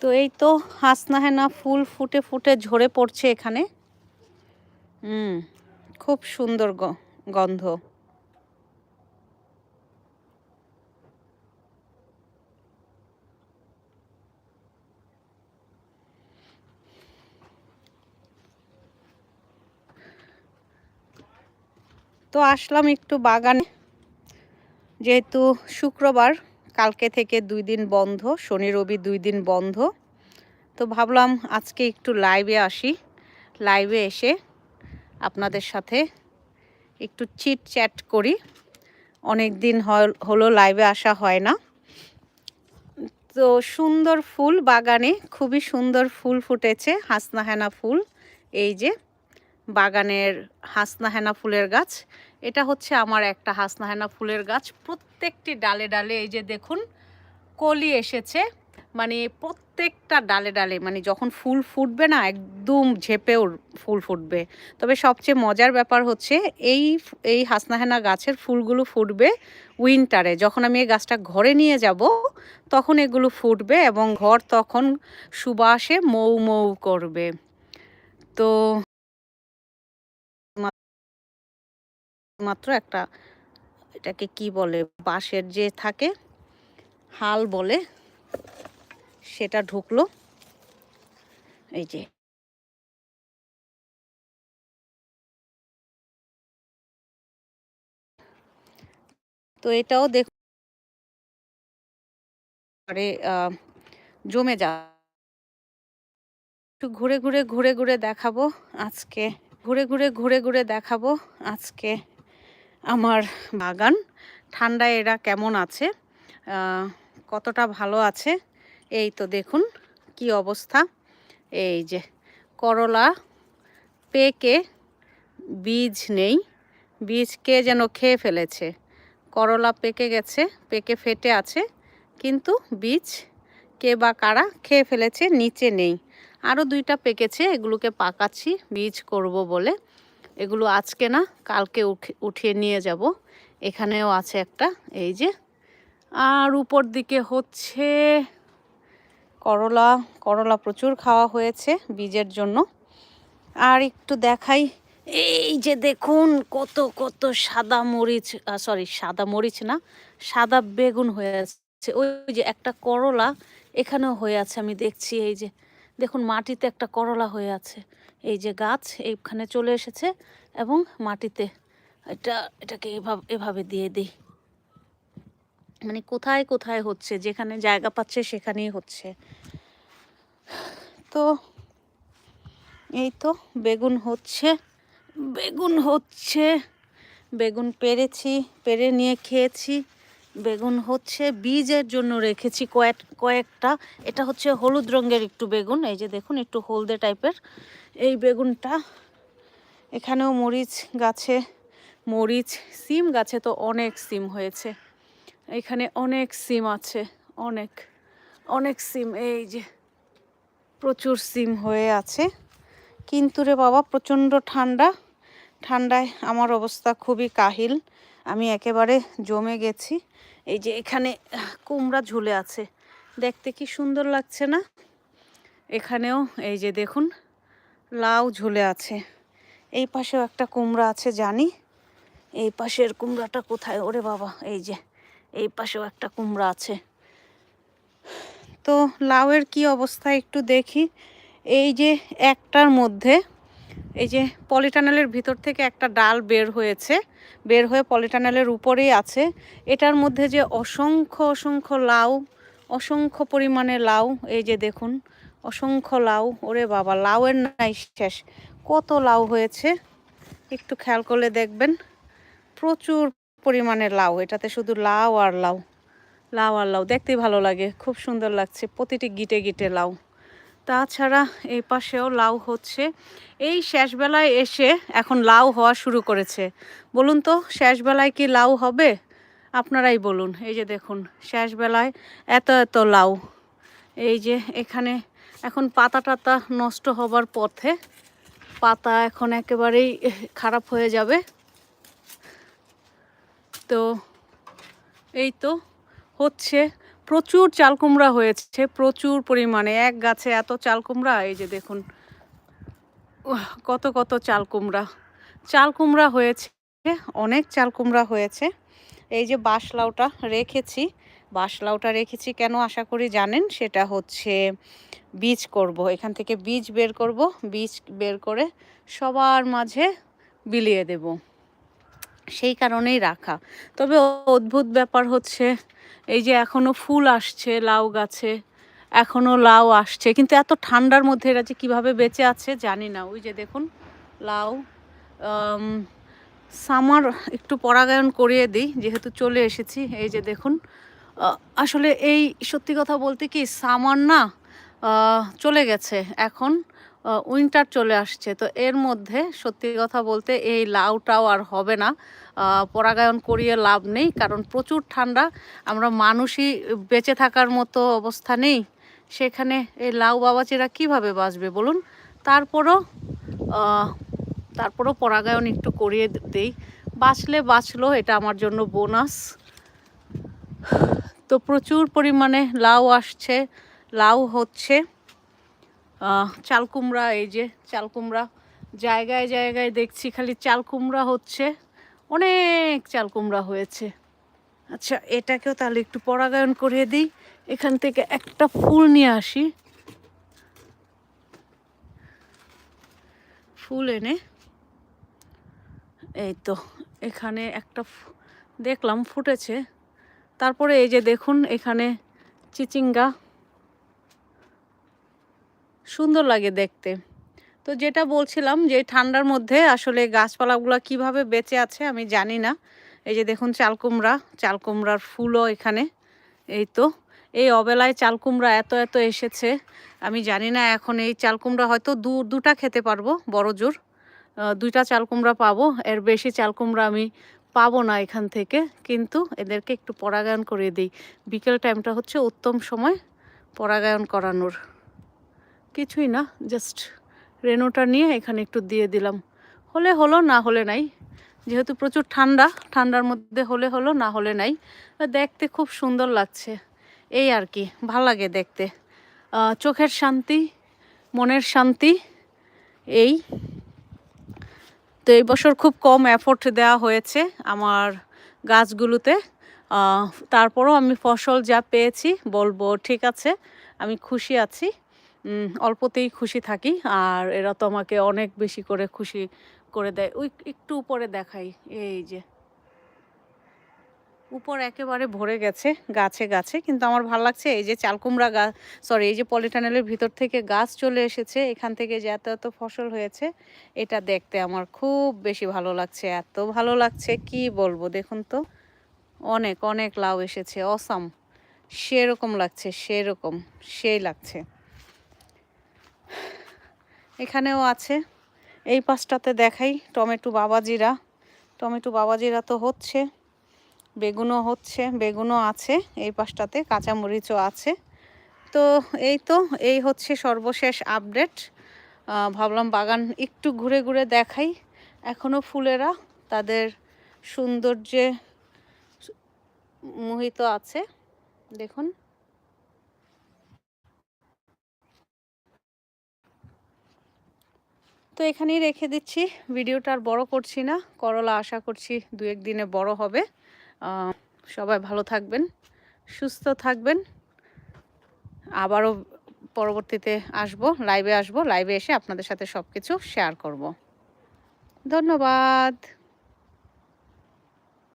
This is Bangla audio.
তো এই তো হাসনাহেনা ফুল ফুটে ফুটে ঝরে পড়ছে এখানে। হুম, খুব সুন্দর গন্ধ। তো আসলাম একটু বাগানে, যেহেতু শুক্রবার। কালকে থেকে দুই দিন বন্ধ, শনি, রবি দুই দিন বন্ধ। তো ভাবলাম আজকে একটু লাইভে আসি। লাইভে এসে আপনাদের সাথে একটু চিট চ্যাট করি। অনেক দিন হল- লাইভে আসা হয় না। তো সুন্দর ফুল বাগানে, খুবই সুন্দর ফুল ফুটেছে, হাসনাহেনা ফুল। এই যে বাগানের হাসনাহেনা ফুলের গাছ। এটা হচ্ছে আমার একটা হাসনাহেনা ফুলের গাছ। প্রত্যেকটি ডালে ডালে এই যে দেখুন, কলি এসেছে। মানে প্রত্যেকটা ডালে ডালে মানে যখন ফুল ফুটবে না, একদম ঝেপেও ফুল ফুটবে। তবে সবচেয়ে মজার ব্যাপার হচ্ছে, এই এই হাসনাহেনা গাছের ফুলগুলো ফুটবে উইন্টারে যখন আমি এই গাছটা ঘরে নিয়ে যাব, তখন এগুলো ফুটবে এবং ঘর তখন সুবাসে মৌ মৌ করবে। তো মাত্র একটা, এটাকে কি বলে, বাঁশের যে থাকে, হাল বলে, সেটা ঢুকলো। এই যে। তো এটাও দেখ জমে যা। একটু ঘুরে ঘুরে ঘুরে ঘুরে দেখাবো আজকে। ঘুরে ঘুরে ঘুরে ঘুরে দেখাবো আজকে। আমার বাগান। ঠান্ডায় এরা কেমন আছে? কতটা ভালো আছে? এই তো দেখুন কি অবস্থা। এই যে করলা পেকে বীজ নেই। বীজ কে যেন খেয়ে ফেলেছে? করলা পেকে গেছে, পেকে ফেটে আছে, কিন্তু বীজ কে বা কারা খেয়ে ফেলেছে নিচে নেই। আরও দুইটা পেকেছে, এগুলোকে পাকাচ্ছি, বীজ করব বলে। এগুলো আজকে না, কালকে উঠে- উঠিয়ে নিয়ে যাব। এখানেও আছে একটা, এই যে। আর উপর দিকে হচ্ছে করলা করলা প্রচুর খাওয়া হয়েছে বীজের জন্য। আর একটু দেখাই, এই যে দেখুন কত কত সাদা মরিচ সরি সাদা মরিচ না, সাদা বেগুন হয়ে আছে ওই যে একটা করলা এখানেও হয়ে আছে, আমি দেখছি এই যে। দেখুন মাটিতে একটা করলা হয়ে আছে। এই যে গাছ এইখানে চলে এসেছে এবং মাটিতে এটা, এটাকে এভাবে এভাবে দিয়ে দিই। মানে কোথায় কোথায় হচ্ছে, যেখানে জায়গা পাচ্ছে সেখানেই হচ্ছে। তো এই তো বেগুন হচ্ছে বেগুন হচ্ছে, বেগুন পেরেছি, পেরে নিয়ে খেয়েছি। বেগুন হচ্ছে বীজের জন্য রেখেছি কয়েক, কয়েকটা। এটা হচ্ছে হলুদ রঙের একটু বেগুন, এই যে দেখুন একটু হলদে টাইপের। এই বেগুনটা, এখানেও মরিচ গাছে, মরিচ সিম গাছে তো অনেক সিম হয়েছে। এখানে অনেক সিম আছে, অনেক অনেক সিম, এই যে প্রচুর সিম হয়ে আছে। কিন্তু রে বাবা, প্রচণ্ড ঠান্ডা। ঠান্ডায় আমার অবস্থা খুবই কাহিল। আমি একেবারে জমে গেছি। এই যে এখানে কুমড়া ঝুলে আছে। দেখতে কি সুন্দর লাগছে না? এখানেও এই যে দেখুন, লাউ ঝুলে আছে। এই পাশেও একটা কুমড়া আছে, জানি। এই পাশের কুমড়াটা কোথায়? ওরে বাবা, এই যে, এই পাশেও একটা কুমড়া আছে। তো লাউয়ের কি অবস্থা একটু দেখি। এই যে একটার মধ্যে এই যে পলিটানেলের ভিতর থেকে একটা ডাল বের হয়েছে, বের হয়ে পলিটানেলের উপরেই আছে। এটার মধ্যে যে অসংখ্য অসংখ্য লাউ, অসংখ্য পরিমাণে লাউ, এই যে দেখুন, অসংখ্য লাউ, ওরে বাবা, লাউয়ের নাই শেষ। কত লাউ হয়েছে? একটু খেয়াল করলে দেখবেন, প্রচুর পরিমাণে লাউ, এটাতে শুধু লাউ আর লাউ লাউ আর লাউ, দেখতেই ভালো লাগে, খুব সুন্দর লাগছে, প্রতিটি গিটে গিটে লাউ। তাছাড়া এই পাশেও লাউ হচ্ছে। এই শেষবেলায় এসে এখন লাউ হওয়া শুরু করেছে। বলুন তো, শেষবেলায় কি লাউ হবে? আপনারাই বলুন। এই যে দেখুন, শেষবেলায় এত এত লাউ। এই যে এখানে এখন পাতা টাতা নষ্ট হবার পথে পাতা এখন একেবারেই খারাপ হয়ে যাবে। তো এই তো হচ্ছে প্রচুর চাল কুমড়া হয়েছে, প্রচুর পরিমাণে। এক গাছে এত চাল কুমড়া, এই যে দেখুন। কত কত চাল কুমড়া। চাল কুমড়া হয়েছে, অনেক চাল কুমড়া হয়েছে। এই যে বাঁশলাউটা রেখেছি। বাঁশলাউটা রেখেছি কেন আশা করি জানেন? সেটা হচ্ছে বীজ করব। এখান থেকে বীজ বের করব। বীজ বের করে সবার মাঝে বিলিয়ে দেব। সেই কারণেই রাখা। তবে অদ্ভুত ব্যাপার হচ্ছে, এই যে এখনও ফুল আসছে, লাউ গাছে, এখনও লাউ আসছে, কিন্তু এত ঠান্ডার মধ্যে এরা যে কীভাবে বেঁচে আছে জানি না। ওই যে দেখুন, লাউ সামার একটু পরাগায়ন করিয়ে দিই, যেহেতু চলে এসেছি। এই যে দেখুন আসলে এই সত্যি কথা বলতে কি, সামার না চলে গেছে। এখন উইন্টার চলে আসছে। তো এর মধ্যে সত্যি কথা বলতে এই লাউটাও আর হবে না। পরাগায়ন করিয়ে লাভ নেই, কারণ প্রচুর ঠান্ডা। আমরা মানুষই বেঁচে থাকার মতো অবস্থা নেই। সেখানে এই লাউ বাবাচিরা কীভাবে বাঁচবে বলুন? তারপরও তারপরও পরাগায়ন একটু করিয়ে দেই। বাঁচলে বাঁচলো, এটা আমার জন্য বোনাস। তো প্রচুর পরিমাণে লাউ আসছে, লাউ হচ্ছে। চাল কুমড়া এই যে চাল কুমড়া জায়গায় জায়গায় দেখছি খালি চাল কুমড়া হচ্ছে। অনেক চাল কুমড়া হয়েছে। আচ্ছা এটাকেও তাহলে একটু পরাগায়ন করিয়ে দিই। এখান থেকে একটা ফুল নিয়ে আসি। ফুল এনে, এই তো এখানে একটা দেখলাম ফুটেছে। তারপরে এই যে দেখুন, এখানে চিচিঙ্গা। সুন্দর লাগে দেখতে। তো যেটা বলছিলাম যে ঠান্ডার মধ্যে আসলে গাছপালাগুলো কীভাবে বেঁচে আছে আমি জানি না। এই যে দেখুন চালকুমড়া, চালকুমড়ার ফুলও এখানে। এই তো, এই অবেলায় চালকুমড়া এত এত এসেছে। আমি জানি না এখন এই চালকুমড়া হয়তো দু, দুটা খেতে পারব, বড় জোর। দুইটা চালকুমড়া পাবো, এর বেশি চালকুমড়া আমি পাবো না এখান থেকে। কিন্তু এদেরকে একটু পরাগায়ন করে দিই। বিকেল টাইমটা হচ্ছে উত্তম সময় পরাগায়ন করানোর। কিছুই না জাস্ট রেনোটা নিয়ে এখানে একটু দিয়ে দিলাম। হলে হলো, না হলে নাই। যেহেতু প্রচুর ঠান্ডা, ঠান্ডার মধ্যে হলে হলো, না হলে নাই। দেখতে খুব সুন্দর লাগছে। এই আর কি, ভালো লাগে দেখতে। চোখের শান্তি, মনের শান্তি, এই। তো এই বছর খুব কম এফোর্ট দেওয়া হয়েছে আমার গাছগুলোতে। তারপরও আমি ফসল যা পেয়েছি, বলব ঠিক আছে, আমি খুশি আছি। অল্পতেই খুশি থাকি, আর এরা তো আমাকে অনেক বেশি করে খুশি করে দেয়। ওই একটু উপরে দেখাই, এই যে। উপর একেবারে ভরে গেছে, গাছে গাছে, কিন্তু আমার ভালো লাগছে এই যে চালকুমড়া গাছ সরি এই যে পলিটানেলের ভিতর থেকে গাছ চলে এসেছে, এখান থেকে যে এত এত ফসল হয়েছে, এটা দেখতে আমার খুব বেশি ভালো লাগছে, এত ভালো লাগছে, কি বলব, দেখুন তো। অনেক অনেক লাউ এসেছে অসাম সেরকম লাগছে, সেরকম, সেই লাগছে। এখানেও আছে। এই পাশটাতে দেখাই টমেটো বাবাজিরা। টমেটো বাবাজিরা তো হচ্ছে, বেগুনও হচ্ছে, বেগুনও আছে, এই পাশটাতে কাঁচামরিচও আছে। তো এই তো, এই হচ্ছে সর্বশেষ আপডেট। ভাবলাম বাগান একটু ঘুরে ঘুরে দেখাই। এখনও ফুলেরা তাদের সৌন্দর্যে মোহিত আছে। দেখুন। তো এখানেই রেখে দিচ্ছি। ভিডিওটা আর বড় করছি না। করলা আশা করছি দু একদিনে বড় হবে। সবাই ভালো থাকবেন, সুস্থ থাকবেন। আবারও পরবর্তীতে আসব লাইভে আসব। লাইভে এসে আপনাদের সাথে সব কিছু শেয়ার করব। ধন্যবাদ।